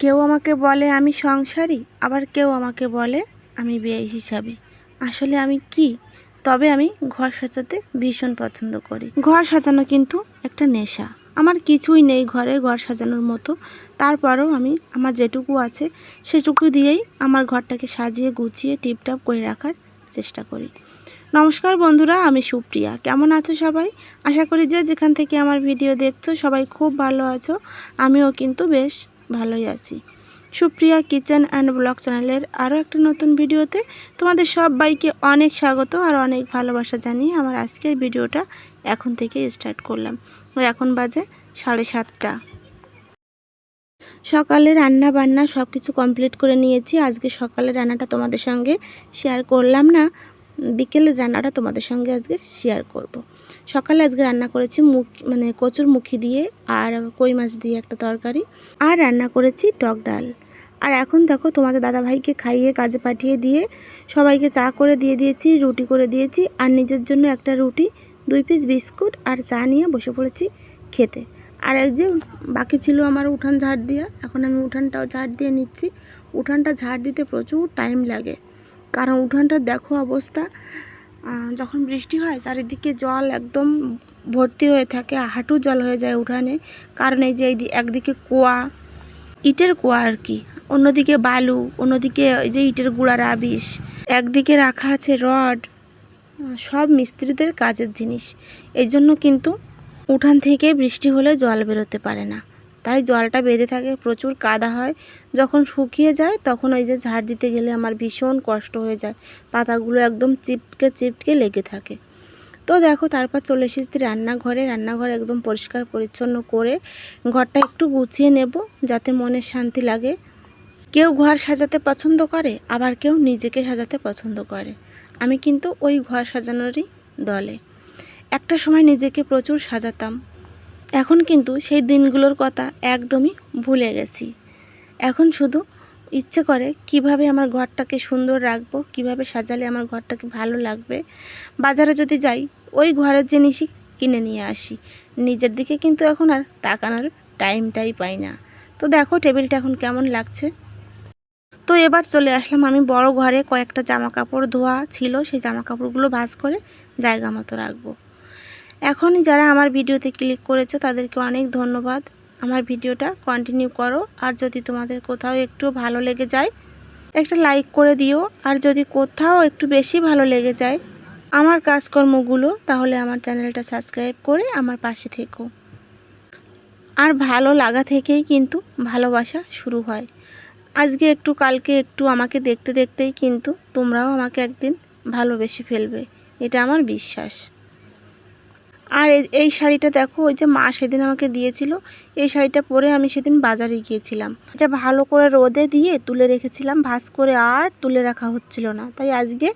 কেউ আমাকে বলে, আমি সংসারী আবার কেউ আমাকে বলে, আমি বিয়ে হিসাবি আসলে আমি কি? তবে আমি ঘর সাজাতে ভীষণ পছন্দ করি। ঘর সাজানো কিন্তু একটা নেশা। আমার কিছুই নেই ঘরে ঘর সাজানোর মতো। তারপরেও আমি, আমার যেটুকু আছে, সেটুকু দিয়েই আমার ঘরটাকে সাজিয়ে, গুছিয়ে, টিপটাপ করে রাখার চেষ্টা করি। নমস্কার বন্ধুরা, আমি সুপ্রিয়া। কেমন আছো সবাই? আশা করি যে যেখান থেকে আমার ভিডিও দেখছ, সবাই খুব ভালো আছো। আমিও কিন্তু বেশ ভালোই আছি। সুপ্রিয়া কিচেন অ্যান্ড ব্লগ চ্যানেলের আরও একটা নতুন ভিডিওতে তোমাদের সবাইকে অনেক স্বাগত আর অনেক ভালোবাসা জানিয়ে আমার আজকের ভিডিওটা এখন থেকে স্টার্ট করলাম। এখন বাজে সাড়ে সাতটা। সকালে রান্না বান্না সব কিছু কমপ্লিট করে নিয়েছি। আজকে সকালে রান্নাটা তোমাদের সঙ্গে শেয়ার করলাম না। বিকেলের রান্নাটা তোমাদের সঙ্গে আজকে শেয়ার করব। সকালে আজকে রান্না করেছি মুখ মানে কচুর মুখি দিয়ে আর কই মাছ দিয়ে একটা তরকারি আর রান্না করেছি টক ডাল। আর এখন দেখো তোমাদের দাদাভাইকে খাইয়ে কাজে পাঠিয়ে দিয়ে সবাইকে চা করে দিয়ে দিয়েছি, রুটি করে দিয়েছি আর নিজের জন্য একটা রুটি, দুই পিস বিস্কুট আর চা নিয়ে বসে পড়েছি খেতে। আর এক যে বাকি ছিল আমার উঠান ঝাড় দেওয়া, এখন আমি উঠানটাও ঝাড় দিয়ে নিচ্ছি। উঠানটা ঝাড় দিতে প্রচুর টাইম লাগে। কারণ উঠানটা দেখো অবস্থা যখন বৃষ্টি হয় চারিদিকে জল একদম ভর্তি হয়ে থাকে, হাঁটু জল হয়ে যায় উঠানে। কারণ এই যে একদিকে কুয়া, ইটের কুয়া আর কি, অন্যদিকে বালু, অন্যদিকে এই যে ইটের গুঁড়ার আবিষ, একদিকে রাখা আছে রড সব মিস্ত্রিদের কাজের জিনিস। এই জন্য কিন্তু উঠান থেকে বৃষ্টি হলে জল বেরোতে পারে না। তাই জলটা বেঁধে থাকে, প্রচুর কাদা হয়। যখন শুকিয়ে যায়, তখন ওই যে ঝাড় দিতে গেলে আমার ভীষণ কষ্ট হয়ে যায়। পাতাগুলো একদম চিপকে চিপকে লেগে থাকে। তো দেখো, তারপর চলে এসেছি রান্নাঘরে। রান্নাঘর একদম পরিষ্কার, পরিচ্ছন্ন করে ঘরটা একটু গুছিয়ে নেব, যাতে মনে শান্তি লাগে। কেউ ঘর সাজাতে পছন্দ করে, আবার কেউ নিজেকে সাজাতে পছন্দ করে। আমি কিন্তু ওই ঘর সাজানোরই দলে। একটা সময় নিজেকে প্রচুর সাজাতাম। এখন কিন্তু সেই দিনগুলোর কথা একদমই ভুলে গেছি। এখন শুধু ইচ্ছে করে কীভাবে আমার ঘরটাকে সুন্দর রাখব, কীভাবে সাজালে আমার ঘরটাকে ভালো লাগবে। বাজারে যদি যাই, ওই ঘরের জিনিসই কিনে নিয়ে আসি। নিজের দিকে কিন্তু এখন আর তাকানোর টাইমটাই পাই না। তো দেখো টেবিলটা এখন কেমন লাগছে? তো এবার চলে আসলাম আমি বড় ঘরে কয়েকটা জামা কাপড় ধোয়া ছিল, সেই জামা কাপড়গুলো ভাজ করে জায়গা মতো রাখব। এখনই যারা আমার ভিডিওতে ক্লিক করেছ, তাদেরকে অনেক ধন্যবাদ। আমার ভিডিওটা কন্টিনিউ করো। আর যদি তোমাদের কোথাও একটু ভালো লেগে যায়, একটা লাইক করে দিও। আর যদি কোথাও একটু বেশি ভালো লেগে যায় আমার কাজকর্মগুলো, তাহলে আমার চ্যানেলটা সাবস্ক্রাইব করে আমার পাশে থেকো। আর ভালো লাগা থেকেই কিন্তু ভালোবাসা শুরু হয়। আজকে একটু, কালকে একটু আমাকে দেখতে দেখতেই কিন্তু তোমরাও আমাকে একদিন ভালোবেসে ফেলবে। এটা আমার বিশ্বাস। আর এই- শাড়িটা দেখো, ওই যে মা সেদিন আমাকে দিয়েছিল, এই শাড়িটা পরে আমি সেদিন বাজারে গিয়েছিলাম। এটা ভালো করে রোদে দিয়ে তুলে রেখেছিলাম ভাস করে আর তুলে রাখা হচ্ছিল না। তাই আজকে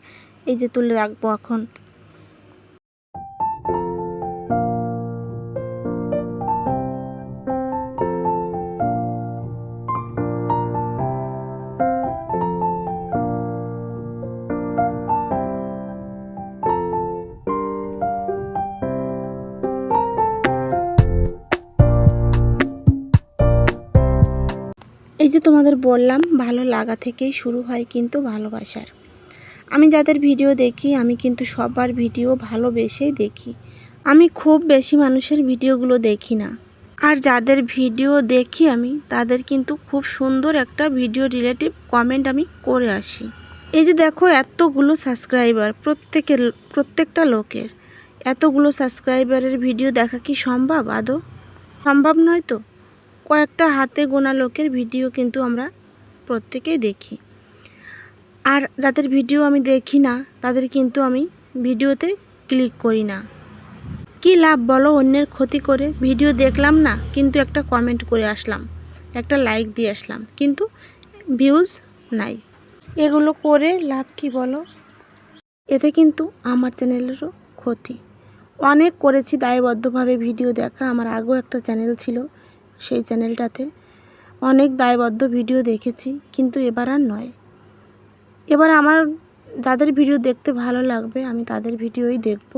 এই যে তুলে রাখব এখন। এই যে তোমাদের বললাম, ভালো লাগা থেকেই শুরু হয় কিন্তু ভালোবাসার। আমি যাদের ভিডিও দেখি, আমি কিন্তু সবার ভিডিও ভালোবেসেই দেখি। আমি খুব বেশি মানুষের ভিডিওগুলো দেখি না। আর যাদের ভিডিও দেখি আমি, তাদের কিন্তু খুব সুন্দর একটা ভিডিও রিলেটিভ কমেন্ট আমি করে আসি। এই যে দেখো, এতগুলো সাবস্ক্রাইবার প্রত্যেকের, প্রত্যেকটা লোকের। এতগুলো সাবস্ক্রাইবারের ভিডিও দেখা কি সম্ভব আদৌ? সম্ভব নয় তো? কয়েকটা হাতে গোনা লোকের ভিডিও কিন্তু আমরা প্রত্যেকেই দেখি। আর যাদের ভিডিও আমি দেখি না, তাদের কিন্তু আমি ভিডিওতে ক্লিক করি না। কি লাভ বলো, অন্যের ক্ষতি করে ভিডিও দেখলাম না, কিন্তু একটা কমেন্ট করে আসলাম, একটা লাইক দিয়ে আসলাম, কিন্তু ভিউজ নাই। এগুলো করে লাভ কি বলো? এতে কিন্তু আমার চ্যানেলেরও ক্ষতি। অনেক করেছি, দায়বদ্ধভাবে ভিডিও দেখা, আমার আগেও একটা চ্যানেল ছিল সেই চ্যানেলটাতে। অনেক দায়বদ্ধ ভিডিও দেখেছি, কিন্তু এবার আর নয়। এবার আমার যাদের ভিডিও দেখতে ভালো লাগবে, আমি তাদের ভিডিওই দেখব।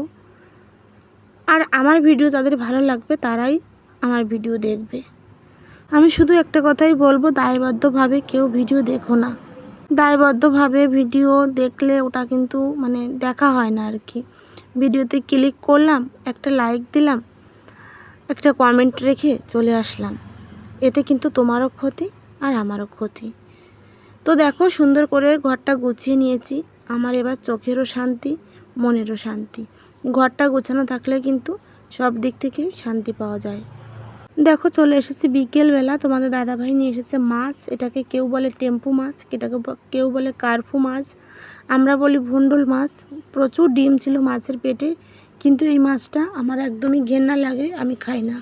আর আমার ভিডিও যাদের ভালো লাগবে, তারাই আমার ভিডিও দেখবে। আমি শুধু একটা কথাই বলব, দায়বদ্ধভাবে কেউ ভিডিও দেখো না। দায়বদ্ধভাবে ভিডিও দেখলে ওটা কিন্তু মানে দেখা হয় না আর কি। ভিডিওতে ক্লিক করলাম, একটা লাইক দিলাম একটা কমেন্ট রেখে চলে আসলাম। এতে কিন্তু তোমারও ক্ষতি আর আমারও ক্ষতি। তো দেখো, সুন্দর করে ঘরটা গুছিয়ে নিয়েছি। আমার এবার চোখেরও শান্তি, মনেরও শান্তি। ঘরটা গোছানো থাকলে কিন্তু সব দিক থেকে শান্তি পাওয়া যায়। দেখো, চলে এসেছি বিকেলবেলা। তোমাদের দাদাভাই নিয়ে এসেছে মাছ। এটাকে কেউ বলে টেম্পু মাছ, এটাকে কেউ বলে কার্ফু মাছ। আমরা বলি ভুন্ডুল মাছ। প্রচুর ডিম ছিল মাছের পেটে। কিন্তু এই মাছটা আমার একদমই ঘেন্না লাগে, আমি খাই না।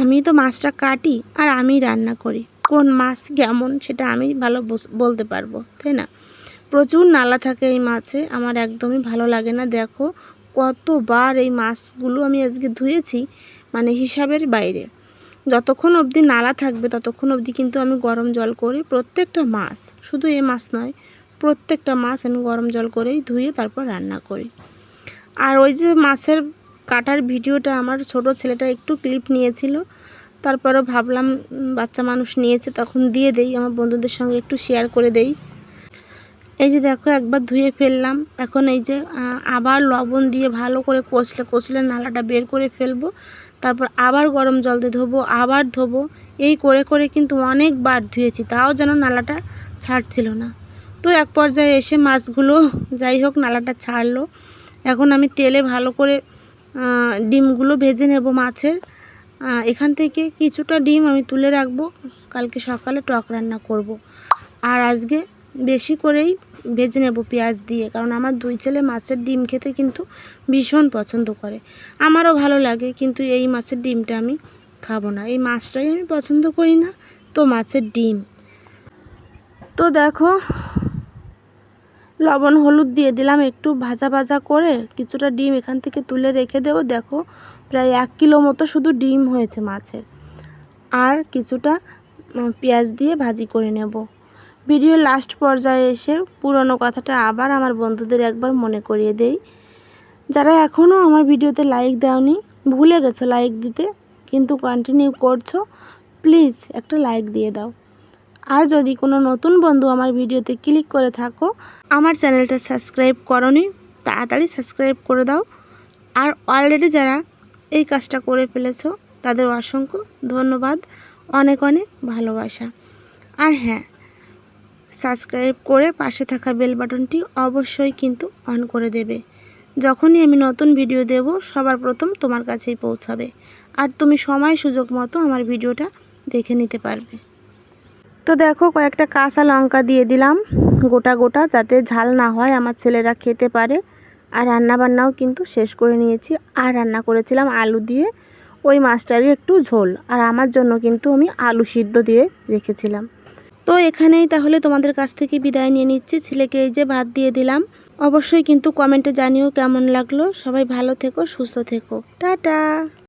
আমি তো মাছটা কাটি আর আমি রান্না করি। কোন মাছ কেমন সেটা আমি ভালো বলতে পারব, তাই না? প্রচুর নালা থাকে এই মাছে, আমার একদমই ভালো লাগে না। দেখো কতবার এই মাছগুলো আমি আজকে ধুয়েছি মানে হিসাবের বাইরে। যতক্ষণ অবধি নালা থাকবে, ততক্ষণ অবধি কিন্তু আমি গরম জল করে প্রত্যেকটা মাছ, শুধু এই মাছ নয়, প্রত্যেকটা মাছ আমি গরম জল করেই ধুয়ে তারপর রান্না করি। আর ওই যে মাছের কাটার ভিডিওটা, আমার ছোট ছেলেটা একটু ক্লিপ নিয়েছিল। তারপরে ভাবলাম বাচ্চা মানুষ নিয়েছে, তখন দিয়ে দেই, আমার বন্ধুদের সঙ্গে একটু শেয়ার করে দেই। এই যে দেখো, একবার ধুয়ে ফেললাম। এখন এই যে আবার লবণ দিয়ে ভালো করে কষলে কষলে নালাটা বের করে ফেলব। তারপর আবার গরম জল দিয়ে ধোবো, আবার ধোবো। এই করে করে কিন্তু অনেকবার ধুয়েছি, তাও যেন নালাটা ছাড়ছিল না। তো এক পর্যায়ে এসে মাছগুলো, যাই হোক, নালাটা ছাড়লো। এখন আমি তেলে ভালো করে ডিমগুলো ভেজে নেব মাছের। এখান থেকে কিছুটা ডিম আমি তুলে রাখব। কালকে সকালে টক রান্না করব। আর আজকে বেশি করেই ভেজে নেব পেঁয়াজ দিয়ে, কারণ আমার দুই ছেলে মাছের ডিম খেতে কিন্তু ভীষণ পছন্দ করে। আমারও ভালো লাগে, কিন্তু এই মাছের ডিমটা আমি খাব না। এই মাছটাই আমি পছন্দ করি না, তো মাছের ডিম। তো দেখো লবণ, হলুদ দিয়ে দিলাম। একটু ভাজা ভাজা করে কিছুটা ডিম এখান থেকে তুলে রেখে দেবো। দেখো, প্রায় এক কিলো মতো শুধু ডিম হয়েছে মাছের। আর কিছুটা পেঁয়াজ দিয়ে ভাজি করে নেব। ভিডিও লাস্ট পর্যায়ে এসে পুরনো কথাটা আবার আমার বন্ধুদের একবার মনে করিয়ে দেই। যারা এখনও আমার ভিডিওতে লাইক দাওনি, ভুলে গেছো লাইক দিতে, কিন্তু কন্টিনিউ করছ প্লিজ একটা লাইক দিয়ে দাও। আর যদি কোনো নতুন বন্ধু আমার ভিডিওতে ক্লিক করে থাকো, আমার চ্যানেলটা সাবস্ক্রাইব করনি, তাড়াতাড়ি সাবস্ক্রাইব করে দাও। আর অলরেডি যারা এই কাজটা করে ফেলেছ, তাদের অসংখ্য ধন্যবাদ, অনেক অনেক ভালোবাসা। আর হ্যাঁ সাবস্ক্রাইব করে পাশে থাকা বেল বাটনটি অবশ্যই কিন্তু অন করে দেবে। যখনই আমি নতুন ভিডিও দেব, সবার প্রথম তোমার কাছেই পৌঁছাবে। আর তুমি সময় সুযোগ মতো আমার ভিডিওটা দেখে নিতে পারবে। তো দেখো, কয়েকটা কাঁচা লঙ্কা দিয়ে দিলাম গোটা গোটা, যাতে ঝাল না হয়, আমার ছেলেরা খেতে পারে। আর রান্না বান্নাও কিন্তু শেষ করে নিয়েছি। আর রান্না করেছিলাম আলু দিয়ে, ওই মাছটারই একটু ঝোল। আর আমার জন্য কিন্তু আমি আলু সিদ্ধ দিয়ে রেখেছিলাম। তো এখানেই তাহলে তোমাদের কাছ থেকে বিদায় নিয়ে নিচ্ছি। ছেলেকে এই যে ভাত দিয়ে দিলাম। অবশ্যই কিন্তু কমেন্টে জানিও কেমন লাগল। সবাই ভালো থেকো, সুস্থ থেকো। টাটা!